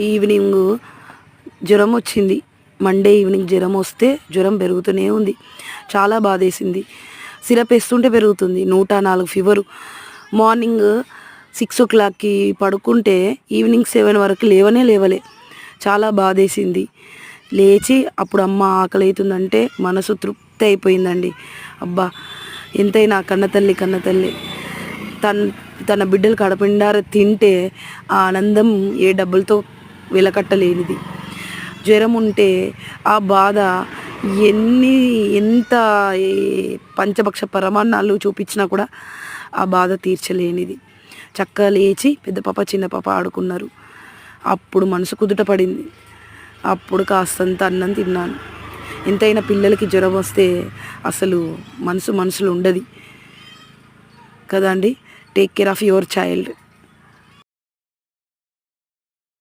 Evening జ్వరం వచ్చింది. Monday evening జ్వరం వస్తే జ్వరం పెరుగుతూనే ఉంది. చాలా బాధేసింది. సిరప్ వేస్తుంటే పెరుగుతుంది. నూట నాలుగు ఫీవరు. మార్నింగ్ సిక్స్ ఓ క్లాక్కి పడుకుంటే ఈవినింగ్ సెవెన్ వరకు లేవనే లేవలే. చాలా బాధేసింది. లేచి అప్పుడు అమ్మ ఆకలి అవుతుందంటే మనసు తృప్తి అయిపోయిందండి. అబ్బా ఎంతైనా కన్న తల్లి కన్న తల్లి. తన తన బిడ్డలు కడపిండార తింటే ఆ ఆనందం ఏ డబ్బులతో వెలకట్టలేనిది. జ్వరం ఉంటే ఆ బాధ ఎన్ని ఎంత పంచభక్ష పరమాన్నాలు చూపించినా కూడా ఆ బాధ తీర్చలేనిది. చక్కగా లేచి పెద్ద పాప చిన్న పాప ఆడుకున్నారు. అప్పుడు మనసు కుదుట పడింది. అప్పుడు కాస్తంత అన్నం తిన్నాను. ఎంతైనా పిల్లలకి జ్వరం వస్తే అసలు మనసు మనసులో ఉండదు. కదండి take care of your child.